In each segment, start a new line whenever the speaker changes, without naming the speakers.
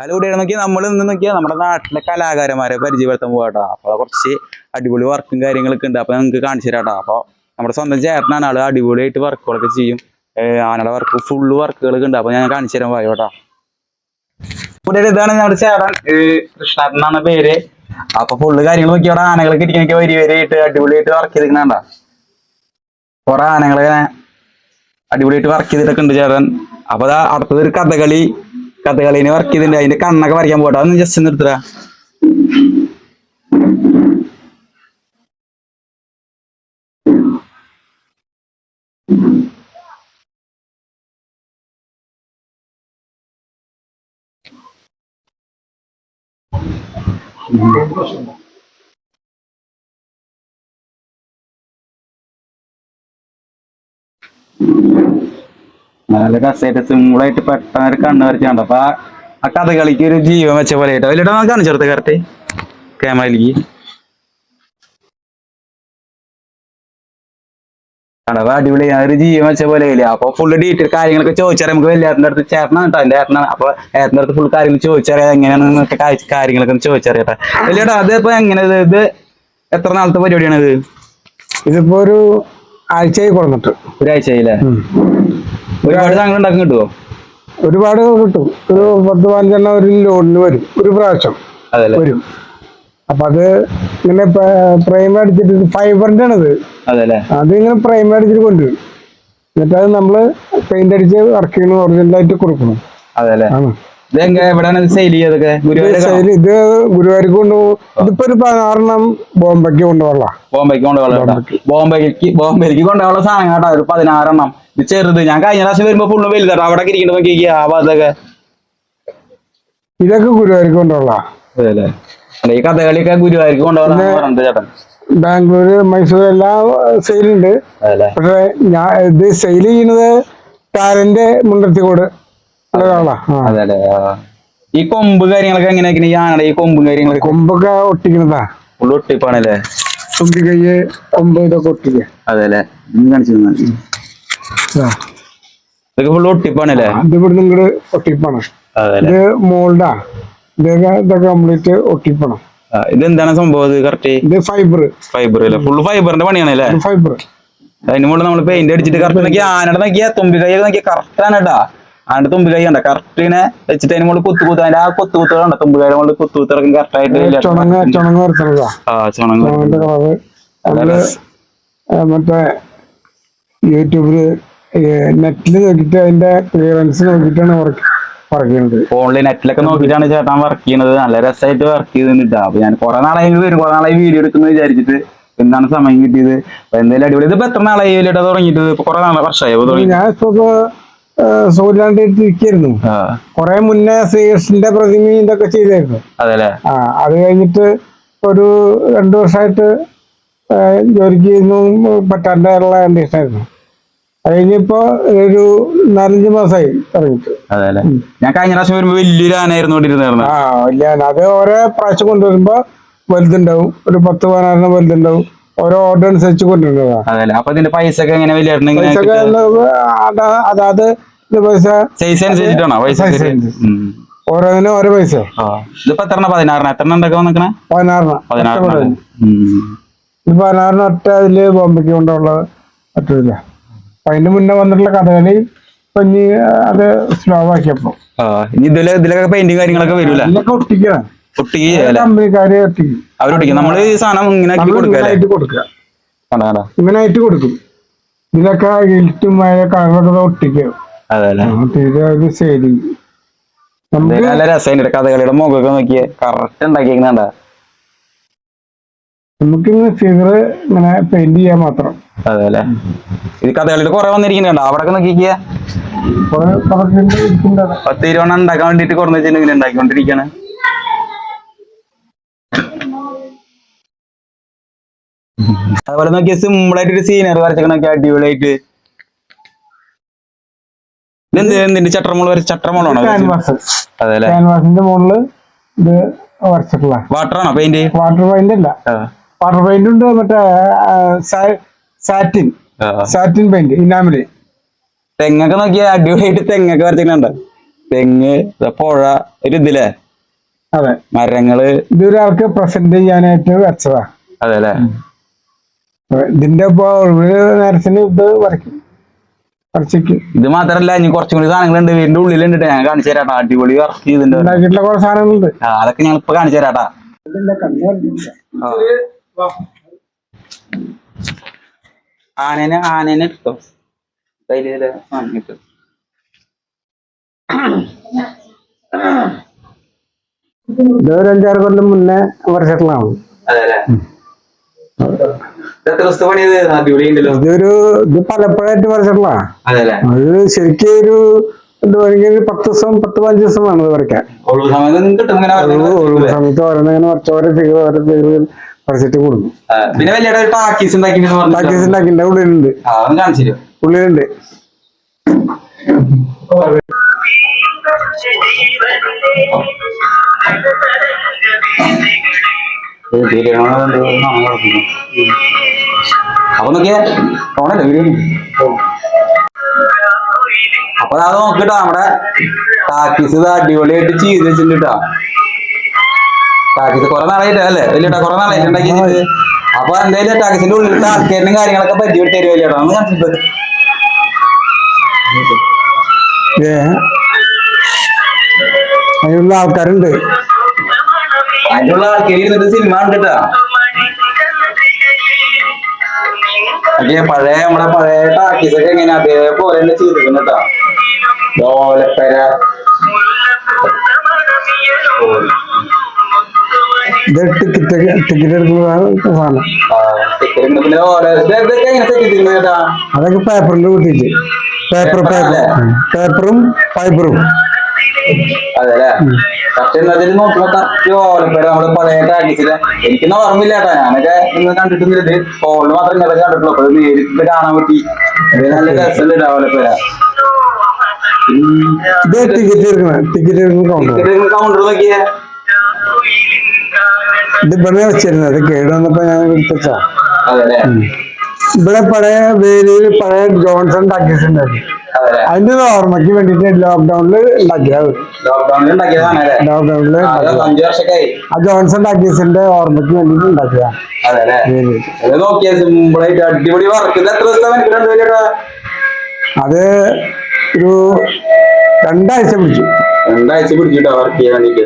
Hello കൂടെ നോക്കി നമ്മൾ ഇന്ന് നോക്കിയാൽ നമ്മുടെ നാട്ടിലെ കലാകാരന്മാരെ പരിചയപ്പെടുത്താൻ പോകട്ടോ അപ്പൊ കുറച്ച് അടിപൊളി വർക്കും കാര്യങ്ങളൊക്കെ ഉണ്ട്. അപ്പൊ നിങ്ങൾക്ക് കാണിച്ചു തരാട്ടോ അപ്പോൾ നമ്മുടെ സ്വന്തം ചേട്ടനാണ് ആൾ. അടിപൊളിയായിട്ട് വർക്കുകളൊക്കെ ചെയ്യും. ആനയുടെ വർക്ക് ഫുള്ള് വർക്കുകളൊക്കെ ഉണ്ട്. അപ്പൊ ഞാൻ കാണിച്ചു തരാൻ പോയോ കേട്ടോ. ഇവിടെ ഇതാണ് നമ്മുടെ ചേട്ടൻ. എന്നാണ് പേര്. അപ്പൊ ഫുള്ള് കാര്യങ്ങൾ നോക്കി. അവിടെ ആനകളൊക്കെ ഇരിക്കണൊക്കെ വരി വരിയായിട്ട് അടിപൊളിയായിട്ട് വർക്ക് ചെയ്തിരിക്കണണ്ട കുറെ ആനകളെ അടിപൊളിയായിട്ട് വർക്ക് ചെയ്തിട്ടൊക്കെ ഉണ്ട് ചേട്ടൻ. അപ്പൊ അടുത്തത് ഒരു കഥകളി കഥകളിനെ വർക്ക് ചെയ്തിട്ടുണ്ട് അതിന്റെ കണ്ണൊക്കെ വരയ്ക്കാൻ പോട്ടെ അതൊന്ന് ജസ്റ്റ് നിർത്തുക നല്ല രസമായിട്ട് സിമ്പിളായിട്ട് പെട്ടെന്ന് കണ്ണ് വരച്ചാണ്ട് അപ്പൊ ആ- കഥ കഥകളിക്ക് ഒരു ജീവൻ വെച്ച പോലെ ആയിട്ട്? അതിലിട്ട് നമുക്ക് കാണിച്ചു കാണിച്ചെടുത്ത് കറക്റ്റ്. ക്യാമറയിലേക്ക്. അപ്പൊ അടിപൊളി. ഒരു ജീവൻ വെച്ച പോലെ ഇല്ല അപ്പൊ ഫുള്ള് ഡീറ്റെയിൽ കാര്യങ്ങളൊക്കെ ചോദിച്ചാൽ നമുക്ക് വലിയ അടുത്ത് ചേട്ടനാണ് കേട്ടോ എന്റെ ഏട്ടനാണ് അപ്പൊ ഏട്ടന്റെ അടുത്ത് ഫുൾ കാര്യങ്ങൾ ചോദിച്ചറിയാം. എങ്ങനെയാണ് കാര്യങ്ങളൊക്കെ ചോദിച്ചറിയാം വലിയേട്ടാ അതിപ്പോ എങ്ങനെ ഇത്? എത്ര നാളത്തെ പരിപാടിയാണ് ഇത്?
ഇതിപ്പോ ഒരു ആഴ്ചയായി കൊടുത്തിട്ട്
ഒരാഴ്ചയില്ലേ ഒരുപാട് സാധനങ്ങൾ ഉണ്ടാക്കാൻ കിട്ടുമോ
ഒരുപാട് കിട്ടും. ഒരു പത്ത് പതിനഞ്ചെണ്ണം ഒരു ലോണിന് വരും. ഒരു പ്രാവശ്യം വരും. അപ്പൊ അത് ഇങ്ങനെ പ്രൈം അടിച്ചിട്ട് ഫൈബറിന്റെ ആണത്
അത്
അത് ഇങ്ങനെ പ്രൈം അടിച്ചിട്ട് കൊണ്ടുവരും. എന്നിട്ട് അത് നമ്മൾ പെയിന്റ് അടിച്ച് വർക്ക് ചെയ്യണം ഒറിജിനലായിട്ട് കൊടുക്കണം. ആണ്.
എവിടെയാണ് സെയിൽ ചെയ്തൊക്കെ
ഇത് ഗുരുവായൂർക്ക് കൊണ്ടുപോകും ഇതിപ്പോ ഒരു പതിനാറെണ്ണം ബോംബെക്ക് കൊണ്ടുപോകാം
ബോംബെക്ക് കൊണ്ടുപോകാം ബോംബെക്ക്. ബോംബെക്ക് കൊണ്ടുപോകാനുള്ള സാധനം കേട്ടോ. ഒരു പതിനാറെണ്ണം. ഇത് ചെറുത്. ഞാൻ കഴിഞ്ഞ പ്രാവശ്യം വരുമ്പോ ഫുള്ള് വലുതാട്ടോ അവിടെ ഇരിക്കണ്ട നോക്കി ആ ഭാഗത്തൊക്കെ.
ഇതൊക്കെ ഗുരുവായൂർക്ക് കൊണ്ടുപോകാം
അല്ല ഈ കഥകളിയൊക്കെ ഗുരുവായൂർക്ക് കൊണ്ടുപോകാൻ ചേട്ടൻ.
ബാംഗ്ലൂര് മൈസൂർ എല്ലാം സെയിലുണ്ട് പക്ഷെ ഞാൻ ഇത് സെയിൽ ചെയ്യുന്നത് ടാലന്റ് മുണ്ടത്തിക്കോട്. ഉള്ള.
അതെല്ലേ ആ. ഈ കൊമ്പ് കാര്യങ്ങളൊക്കെ എങ്ങനെയാ ഈ ആനയുടെ ഈ കൊമ്പും കാര്യങ്ങളൊക്കെ?
കൊമ്പൊക്കെ ഒട്ടിക്കുന്നതാ
ഫുള്ള് ഒട്ടിപ്പാണല്ലേ?
തുമ്പി കൈ കൊമ്പ് ഇതൊക്കെ ഒട്ടിക്കുക
അതെല്ലേ കാണിച്ചു. ഇതൊക്കെ ഫുള്ള് ഒട്ടിപ്പാണല്ലേ?
ഇത് ഇവിടുന്ന് ഇങ്ങോട്ട് ഒട്ടിപ്പാണ്. ഇത് മോൾഡാ. ഇതൊക്കെ ഇതൊക്കെ കംപ്ലീറ്റ് ഒട്ടിപ്പാണ്.
ഇത് ഇതെന്താണ് സംഭവം കറക്റ്റ്
ഇത് ഫൈബർ
ഫൈബർ അല്ലേ? ഫുള്ള് ഫൈബറിന്റെ പണിയാണല്ലേ?
ഫൈബർ
അതിന് മുകളിൽ നമ്മൾ പെയിന്റ് അടിച്ചിട്ട് കറക്റ്റ് നോക്കിയാ ആനയുടെ നോക്കിയാ തുമ്പി കൈ നോക്കിയാ കറക്റ്റ് ആണ് കേട്ടാ ആനയുടെ തുമ്പി കൈ കണ്ട? കറക്റ്റിനെ വെച്ചിട്ട് അതിന് മുകളിൽ കുത്തു കുത്ത് അതിന്റെ ആ കുത്തു കുത്തുകൾ കണ്ട? തുമ്പി കൈയുടെ മുകളിൽ കുത്തു കുത്തിറക്കും കറക്റ്റ് ആയിട്ട്
മറ്റേ യൂട്യൂബിൽ നെറ്റിൽ നോക്കിയിട്ട് അതിന്റെ ക്ലിയറൻസ് നോക്കിയിട്ടാണ് വർക്ക് വർക്ക്
ഓൺലൈൻ നെറ്റിലൊക്കെ നോക്കിയിട്ടാണ് ചേട്ടൻ വർക്ക് ചെയ്യുന്നത് നല്ല രസമായിട്ട് വർക്ക് ചെയ്തിട്ട് അപ്പൊ ഞാൻ കുറെ നാളായി വരും. കുറെ നാളായി വീഡിയോ എടുക്കുന്നു വിചാരിച്ചിട്ട് എന്താണ് സമയം കിട്ടിയത്? അപ്പൊ എന്തായാലും അടിപൊളി. ഇതിപ്പോ എത്ര നാളായി തുടങ്ങിയിട്ട്? കുറെ നാളെ വർഷമായി തുടങ്ങി
ഞാൻ ഇപ്പൊ
ആ
കുറെ മുന്നേ ശ്രീകൃഷ്ണന്റെ പ്രതിമയും ഇതൊക്കെ ചെയ്തായിരുന്നു. ആ അത് കഴിഞ്ഞിട്ട് ഒരു രണ്ടു വർഷമായിട്ട് ജോലിക്ക് ചെയ്യുന്നു പറ്റാണ്ടുള്ള കണ്ടീഷനായിരുന്നു അത് കഴിഞ്ഞിപ്പോ ഒരു നാലഞ്ച് മാസമായി
ഇറങ്ങിട്ട് ഞാൻ കഴിഞ്ഞ പ്രാവശ്യം വരുമ്പോ വലിയൊരു ആനായിരുന്നു കൊണ്ടിരുന്നായിരുന്നു
ആ ഇല്ല അത് ഓരോ പ്രാവശ്യം കൊണ്ടുവരുമ്പോ വലുതുണ്ടാവും. ഒരു പത്ത് പതിനായിരം വലുതുണ്ടാവും. ഓരോ ഓർഡർ അനുസരിച്ച്
കൊണ്ടുവരുന്നതാണ് അപ്പൊ ഇതിന്റെ പൈസ ഒക്കെ എങ്ങനെ വലിയ
പൈസ പൈസ?
സൈസ് അനുസരിച്ചിട്ടാണോ? പൈസ.
ഓരോന്നിനും ഓരോ പൈസ.
ഇതിപ്പോ എത്ര പതിനാറിന് എത്ര ഉണ്ടാക്കാൻ നിക്കണേ
പതിനാറെണ്ണം.
പതിനാറിന്
ഇത് പതിനാറിന് ഒറ്റ അതിൽ ബോംബെക്ക് കൊണ്ടുള്ള പറ്റില്ല അതിന് മുന്നേ വന്നിട്ടുള്ള കഥകളി ഇപ്പൊ ഇനി അത് സ്ലോ ആക്കിയപ്പോ.
ഇനി ഇതിൽ ഇതിലൊക്കെ പെയിന്റിങ് കാര്യങ്ങളൊക്കെ വരൂല
ഇതിലൊക്കെ ഒട്ടിക്കണം.
ഒട്ടിക്ക് അല്ലേ
കമ്പനിക്കാര് ഒട്ടിക്കും.
അവരൊട്ടിക്കും നമ്മൾ ഈ സാധനം ഇങ്ങനെ കൊടുക്കുക. കണ്ടോ
ഇങ്ങനായിട്ട് കൊടുക്കും. ഇതിലൊക്കെ ഇൽറ്റും കളറൊക്കെ ഒട്ടിക്കും. ശരി
നല്ല രസമുണ്ട് കഥകളിയുടെ മുഖമൊക്കെ നോക്കിയേ. കറക്റ്റ് ഉണ്ടാക്കിയേക്കുന്നുണ്ട
നമുക്ക് ഫിഗർ ഇങ്ങനെ പെയിന്റ് ചെയ്യാൻ മാത്രം.
അതെ അല്ലേ ഇത് കഥകളിയുടെ കുറെ വന്നിരിക്കുന്നുണ്ട് അവിടെ നോക്കിക്കുക
കുറെ കളർ ഇരിക്കുന്നുണ്ട് അവിടെ.
പത്ത് ഇരുപണ്ണം ഉണ്ടാക്കാൻ വേണ്ടിട്ട് കുറഞ്ഞ വെച്ചിട്ട് ഇങ്ങനെ ഉണ്ടാക്കിക്കൊണ്ടിരിക്കാണ് അതുപോലെ നോക്കിയ സിമ്പിൾ ആയിട്ട് ഒരു സീനറി വരച്ചൊക്കെ നോക്കിയാൽ അടിപൊളിയായിട്ട്. ഇതെന്ത് എന്തിന്റെ ചട്ടർമോൾ വരെ ചട്ടർമോളാണോ അതെ
ക്യാൻവാസിന്റെ മുകളിൽ ഇത് വരച്ചിട്ടുള്ള.
വാട്ടറാണോ പെയിന്റ്
വാട്ടർ പെയിന്റ് അല്ല. വാട്ടർ പെയിന്റ് ഉണ്ട് മറ്റേ സാറ്റിൻ. Satin paint ഇനാമിൽ.
തെങ്ങൊക്കെ നോക്കിയ അടിപൊളിയായിട്ട് തെങ്ങൊക്കെ വരച്ചിട്ടുണ്ട്. തെങ്ങ് പുഴ ഒരു ഇതില്ലേ?
അതെ.
മരങ്ങൾ.
ഇതൊരാൾക്ക് പ്രസന്റ് ചെയ്യാനായിട്ട് വെച്ചതാ
അതെ അല്ലേ
ഇതിന്റെ ഇപ്പൊ ഒഴിവ് നേരത്തിന് ഇത് വരയ്ക്കും.
ഇത് മാത്രല്ല ഇനി കുറച്ചും കൂടി സാധനങ്ങളുണ്ട്. വീടിന്റെ ഉള്ളിലുണ്ട്. ഞാൻ കാണിച്ചു തരാട്ടാ. അടിപൊളി വർക്ക് ചെയ്തിട്ടുണ്ട്.
ഉണ്ടാക്കിയിട്ടുള്ള കുറെ സാധനങ്ങളുണ്ട്.
ആ, അതൊക്കെ ഞങ്ങൾ ഇപ്പൊ കാണിച്ചു തരാട്ടാ. ആനേനെ ആനനെ എടുത്തോ ധൈര്യം വാങ്ങിട്ട്
ഇത് ഒരു അഞ്ചാറ് കൊല്ലം മുന്നേ വർഷത്തിലാണ്
അതെ
ഇതൊരു ഇത് പലപ്പോഴായിട്ട് വരച്ചിട്ടുള്ള
അതെ
ശരിക്കും ഒരു എന്താ പറയുക ഒരു പത്ത് ദിവസം പത്ത് പതിനഞ്ച് ദിവസം വേണം ഇത് വരയ്ക്കാൻ.
ഒഴിവ് സമയത്ത്
ഓരോന്ന് ഇങ്ങനെ വരച്ച ഓരോ ഫിഗർ ഓരോ ഫിഗർ വരച്ചിട്ട് കൊടുക്കും
പിന്നെ വലിയ ടാക്കീസ്
ടാക്കീസ് ഉണ്ടാക്കിന്റെ ഉള്ളിലുണ്ട്.
കാണിച്ചു തരും
ഉള്ളിലുണ്ട്
അപ്പൊ നോക്കിയേ ഓണല്ലേ വീഡിയോ അപ്പൊ അത് നോക്കിട്ടോ നമ്മുടെ ടാക്കീസ് ഇത് അടിപൊളിയായിട്ട് ചെയ്ത് വെച്ചിട്ടുണ്ട് കേട്ടോ ടാക്കീസ് കുറെ നാളായിട്ട് അല്ലേ? വലിയ കുറെ നാളായിട്ട് ഉണ്ടാക്കി. അപ്പൊ എന്തായാലും ടാക്കീസിന്റെ ഉള്ളിലത്തെ ആൾക്കാരിനും കാര്യങ്ങളൊക്കെ പരിചയപ്പെട്ട് തരുമല്ലോ ചേട്ടാ ഒന്ന്
കണ്ടിട്ട് അതിനുള്ള ആൾക്കാരുണ്ട്.
അതിനുള്ള ആൾക്കാർ ഇരുന്നിട്ട് സിനിമ കണ്ടിട്ടാ? ഓക്കെ പഴയ നമ്മളെ പഴയ ടാക്കീസ് ഒക്കെ എങ്ങനെ അതേപോലെ തന്നെ ചെയ്തിട്ടുണ്ട് കേട്ടോ ഓലപ്പര
ഇത് ടിക്കറ്റ് ടിക്കറ്റ്
കേട്ടാ
അതൊക്കെ പേപ്പറിൽ കൂട്ടിയിട്ട്. പേപ്പർ പേപ്പർ പേപ്പറും പൈപ്പറും
അതെ പക്ഷെ എന്നതിൽ നോക്കുമ്പോ കറക്റ്റ് ഓലപ്പര നമ്മൾ പഴയ ടാക്കീസിലെ എനിക്കൊന്നും ഓർമ്മയില്ല കേട്ടാ. ഞാനൊക്കെ ഇന്ന് കണ്ടിട്ടൊന്നും ഇത്. ഫോണിൽ മാത്രം ഇങ്ങനെ കണ്ടിട്ടുള്ളൂ. അപ്പൊ നേരിട്ട് കാണാൻ പറ്റി. ഇത് നല്ല രസമുണ്ട് ഓലപ്പര
ഇത് ടിക്കറ്റ് എടുക്കണം? ടിക്കറ്റ് എടുക്കുന്ന കൗണ്ടർ
നോക്കിയേ.
ഇത് ഇവിടെ വെച്ചിരുന്നത് ഇത് കേട് വന്നപ്പോ ഞാൻ ഇവിടെ പഴയ വേലിയിൽ പഴയ ജോൺസൺ ടാക്കീസ് ഉണ്ടായിരുന്നു.
അതെ
അതിന്റെ ഓർമ്മയ്ക്ക് വേണ്ടിട്ട് ലോക്ക്ഡൌണിൽ ഉണ്ടാക്കിയത്.
ലോക്ക്ഡൌണിൽ
ആ ജോൺസൺ ടാക്കീസിന്റെ ഓർമ്മയ്ക്ക് വേണ്ടിട്ട് ഉണ്ടാക്കിയതാണ്
അത്
ഒരു രണ്ടാഴ്ച പിടിച്ചു.
രണ്ടാഴ്ച പിടിച്ചിട്ടാ വർക്ക് ചെയ്യാൻ വേണ്ടിട്ട്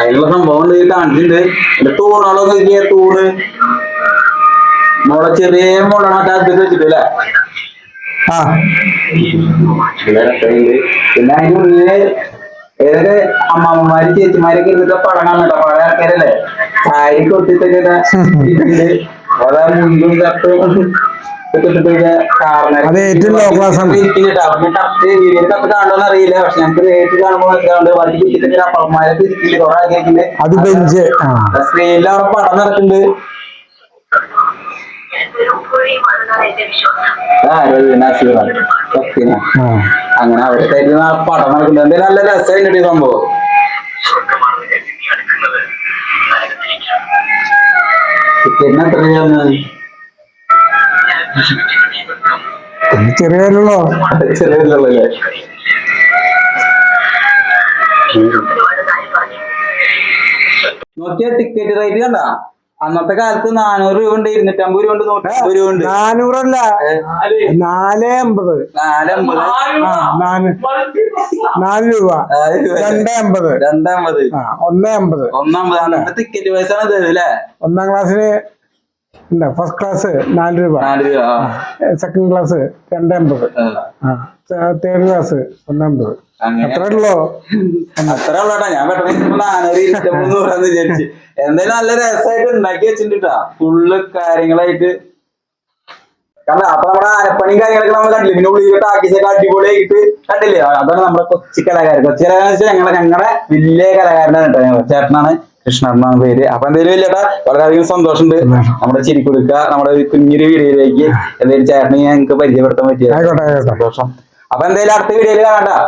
അതിനുള്ള സംഭവം കാണിച്ചിട്ടുണ്ട്. എന്റെ തൂണ് മോളെ ചെറിയ മോളാണ് അത് വെച്ചിട്ടില്ലേ പിന്നെ അതിനുള്ളിൽ ഏതൊക്കെ അമ്മാമ്മമാര് ചേച്ചിമാരൊക്കെ ഇരുന്നിട്ട് പടം കാണുന്നുണ്ടോ പഴയ ആൾക്കാരല്ലേ? സാരി കൊട്ടിട്ടൊക്കെ അതാ മുണ്ടും
ഏറ്റവും low class ആണ്.
അറിയില്ല. പക്ഷെ ഞങ്ങൾക്ക് നേരിട്ട് കാണുമ്പോൾ
അത് ബെഞ്ച്.
സ്ക്രീനിൽ അവിടെ പടം നടക്കുന്നുണ്ട്. അങ്ങനെ അവരുടെ ആ പടം നടക്കുന്നുണ്ട് എന്തായാലും നല്ല രസമായിട്ട് ഈ സംഭവം. പിന്നെ എത്ര രൂപയാണ്
ഇത് ചെറിയ വിലയുള്ളോ
ചെറിയല്ലേ നോക്കിയ ടിക്കറ്റ് റേറ്റ് കണ്ട? അന്നത്തെ കാലത്ത് നാനൂറ് രൂപ ഉണ്ട് ഇരുന്നൂറ്റമ്പത് രൂപ ഉണ്ട് നൂറ്റമ്പത് രൂപ ഉണ്ട്.
നാനൂറല്ല നാല് അമ്പത്.
നാലമ്പത്
ആ നാല്. നാല് രൂപ. രണ്ട് അമ്പത്.
രണ്ടേ
അമ്പത്. ഒന്നേ അമ്പത്.
ഒന്നമ്പത് ടിക്കറ്റ് പൈസ അല്ലേ?
ഒന്നാം ക്ലാസ്സിന് ഫസ്റ്റ് ക്ലാസ് നാല് രൂപ. സെക്കൻഡ് ക്ലാസ് രണ്ടേ അമ്പത്. തേർഡ് ക്ലാസ് ഒന്നമ്പത്
അങ്ങനെ
അത്രേ ഉള്ളോ?
അത്ര ഉള്ളട്ടാ. ഞാൻ പെട്ടെന്ന് നാനൂറ് ഇരുപത്തിമൂന്ന് നൂറാന്ന് വിചാരിച്ചു. എന്തായാലും നല്ല രസമായിട്ട് ഉണ്ടാക്കി വെച്ചിട്ടുണ്ടാ. ഫുള്ള് കാര്യങ്ങളായിട്ട്. കാരണം അപ്പൊ നമ്മുടെ ആനപ്പണിയും കാര്യങ്ങളൊക്കെ നമ്മൾ കണ്ടില്ലേ? പിന്നെ ഉള്ളിൽ ടാക്കീസൊക്കെ അടിപൊളിയായിട്ട് കണ്ടില്ലേ? അതാണ് നമ്മുടെ കൊച്ചി കലാകാരൻ. കൊച്ചി കലാകാരൻ വെച്ചാൽ ഞങ്ങളെ ഞങ്ങളുടെ വലിയ കലാകാരനാണ് കേട്ടോ ഞങ്ങൾ. ചേട്ടനാണ് കൃഷ്ണനാണ് പേര്. അപ്പൊ എന്തായാലും ഇല്ലേട്ടാ വളരെയധികം സന്തോഷമുണ്ട്. നമ്മുടെ ചിരിക്കുടുക്ക നമ്മുടെ കുഞ്ഞൊരു വീഡിയോയിലേക്ക് എന്തായാലും ചേട്ടനെ ഞങ്ങൾക്ക് പരിചയപ്പെടുത്താൻ
ആയിക്കോട്ടെ
സന്തോഷം. അപ്പൊ എന്തായാലും അടുത്ത വീഡിയോയിൽ കാണാം